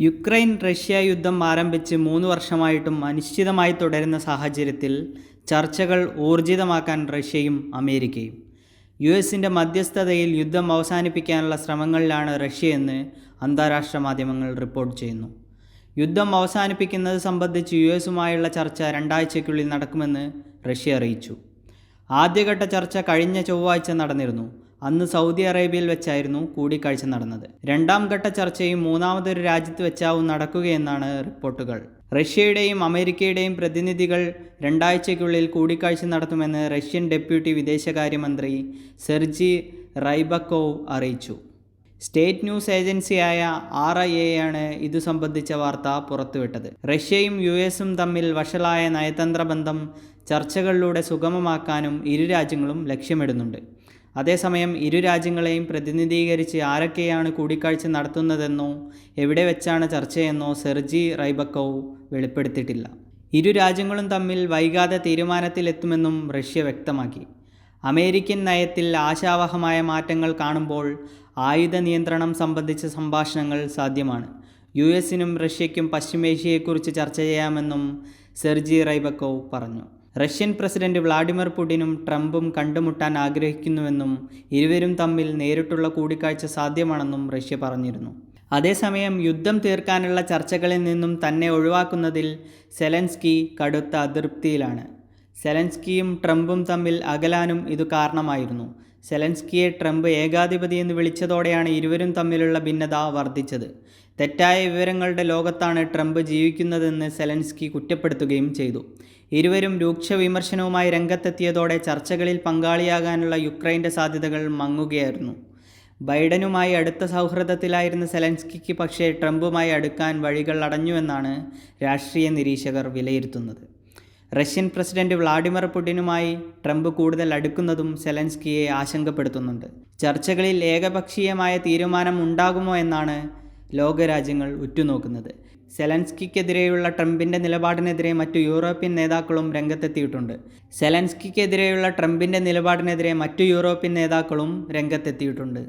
Ukraine Russia യുദ്ധം ആരംഭിച്ച് മൂന്ന് വർഷമായിട്ടും അനിശ്ചിതമായി തുടരുന്ന സാഹചര്യത്തിൽ ചർച്ചകൾ ഊർജിതമാക്കാൻ റഷ്യയും അമേരിക്കയും. യു എസിന്റെ മധ്യസ്ഥതയിൽ യുദ്ധം അവസാനിപ്പിക്കാനുള്ള ശ്രമങ്ങളിലാണ് റഷ്യയെന്ന് അന്താരാഷ്ട്ര മാധ്യമങ്ങൾ റിപ്പോർട്ട് ചെയ്യുന്നു. യുദ്ധം അവസാനിപ്പിക്കുന്നത് സംബന്ധിച്ച് യു എസുമായുള്ള ചർച്ച രണ്ടാഴ്ചയ്ക്കുള്ളിൽ നടക്കുമെന്ന് റഷ്യ അറിയിച്ചു. ആദ്യഘട്ട ചർച്ച കഴിഞ്ഞ ചൊവ്വാഴ്ച നടന്നിരുന്നു. അന്ന് സൗദി അറേബ്യയിൽ വെച്ചായിരുന്നു കൂടിക്കാഴ്ച നടന്നത്. രണ്ടാം ഘട്ട ചർച്ചയും മൂന്നാമതൊരു രാജ്യത്ത് വെച്ചാവും നടക്കുകയെന്നാണ് റിപ്പോർട്ടുകൾ. റഷ്യയുടെയും അമേരിക്കയുടെയും പ്രതിനിധികൾ രണ്ടാഴ്ചയ്ക്കുള്ളിൽ കൂടിക്കാഴ്ച നടത്തുമെന്ന് റഷ്യൻ ഡെപ്യൂട്ടി വിദേശകാര്യമന്ത്രി സെർജി റൈബക്കോവ് അറിയിച്ചു. സ്റ്റേറ്റ് ന്യൂസ് ഏജൻസിയായ ആർ ഐ എ ആണ് ഇതു സംബന്ധിച്ച വാർത്ത പുറത്തുവിട്ടത്. റഷ്യയും യു എസും തമ്മിൽ വഷളായ നയതന്ത്ര ബന്ധം ചർച്ചകളിലൂടെ സുഗമമാക്കാനും ഇരു രാജ്യങ്ങളും ലക്ഷ്യമിടുന്നുണ്ട്. അതേസമയം ഇരു രാജ്യങ്ങളെയും പ്രതിനിധീകരിച്ച് ആരൊക്കെയാണ് കൂടിക്കാഴ്ച നടത്തുന്നതെന്നോ എവിടെ വെച്ചാണ് ചർച്ചയെന്നോ സെർജി റൈബക്കോവ് വെളിപ്പെടുത്തിയിട്ടില്ല. ഇരു രാജ്യങ്ങളും തമ്മിൽ വൈകാതെ തീരുമാനത്തിലെത്തുമെന്നും റഷ്യ വ്യക്തമാക്കി. അമേരിക്കൻ നയത്തിൽ ആശാവഹമായ മാറ്റങ്ങൾ കാണുമ്പോൾ ആയുധ നിയന്ത്രണം സംബന്ധിച്ച സംഭാഷണങ്ങൾ സാധ്യമാണ്. യു എസിനും റഷ്യയ്ക്കും പശ്ചിമേഷ്യയെക്കുറിച്ച് ചർച്ച ചെയ്യാമെന്നും സെർജി റൈബക്കോവ് പറഞ്ഞു. റഷ്യൻ പ്രസിഡന്റ് വ്ളാഡിമിർ പുടിനും ട്രംപും കണ്ടുമുട്ടാൻ ആഗ്രഹിക്കുന്നുവെന്നും ഇരുവരും തമ്മിൽ നേരിട്ടുള്ള കൂടിക്കാഴ്ച സാധ്യമാണെന്നും റഷ്യ പറഞ്ഞിരുന്നു. അതേസമയം യുദ്ധം തീർക്കാനുള്ള ചർച്ചകളിൽ നിന്നും തന്നെ ഒഴിവാക്കുന്നതിൽ സെലൻസ്കി കടുത്ത അതൃപ്തിയിലാണ്. സെലൻസ്കിയും ട്രംപും തമ്മിൽ അകലാനും ഇത് കാരണമായിരുന്നു. സെലൻസ്കിയെ ട്രംപ് ഏകാധിപതി എന്ന് വിളിച്ചതോടെയാണ് ഇരുവരും തമ്മിലുള്ള ഭിന്നത വർദ്ധിച്ചത്. തെറ്റായ വിവരങ്ങളുടെ ലോകത്താണ് ട്രംപ് ജീവിക്കുന്നതെന്ന് സെലൻസ്കി കുറ്റപ്പെടുത്തുകയും ചെയ്തു. ഇരുവരും രൂക്ഷ വിമർശനവുമായി രംഗത്തെത്തിയതോടെ ചർച്ചകളിൽ പങ്കാളിയാകാനുള്ള യുക്രൈന്റെ സാധ്യതകൾ മങ്ങുകയായിരുന്നു. ബൈഡനുമായി അടുത്ത സൗഹൃദത്തിലായിരുന്ന സെലൻസ്കിക്ക് പക്ഷേ ട്രംപുമായി അടുക്കാൻ വഴികൾ അടഞ്ഞുവെന്നാണ് രാഷ്ട്രീയ നിരീക്ഷകർ വിലയിരുത്തുന്നത്. റഷ്യൻ പ്രസിഡന്റ് വ്ളാഡിമിർ പുടിനുമായി ട്രംപ് കൂടുതൽ അടുക്കുന്നതും സെലൻസ്കിയെ ആശങ്കപ്പെടുത്തുന്നുണ്ട്. ചർച്ചകളിൽ ഏകപക്ഷീയമായ തീരുമാനം ഉണ്ടാകുമോ എന്നാണ് ലോകരാജ്യങ്ങൾ ഉറ്റുനോക്കുന്നത്. സെലൻസ്കിക്കെതിരെയുള്ള ട്രംപിന്റെ നിലപാടിനെതിരെ മറ്റു യൂറോപ്യൻ നേതാക്കളും രംഗത്തെത്തിയിട്ടുണ്ട്. സെലൻസ്കിക്കെതിരെയുള്ള ട്രംപിന്റെ നിലപാടിനെതിരെ മറ്റു യൂറോപ്യൻ നേതാക്കളും രംഗത്തെത്തിയിട്ടുണ്ട്.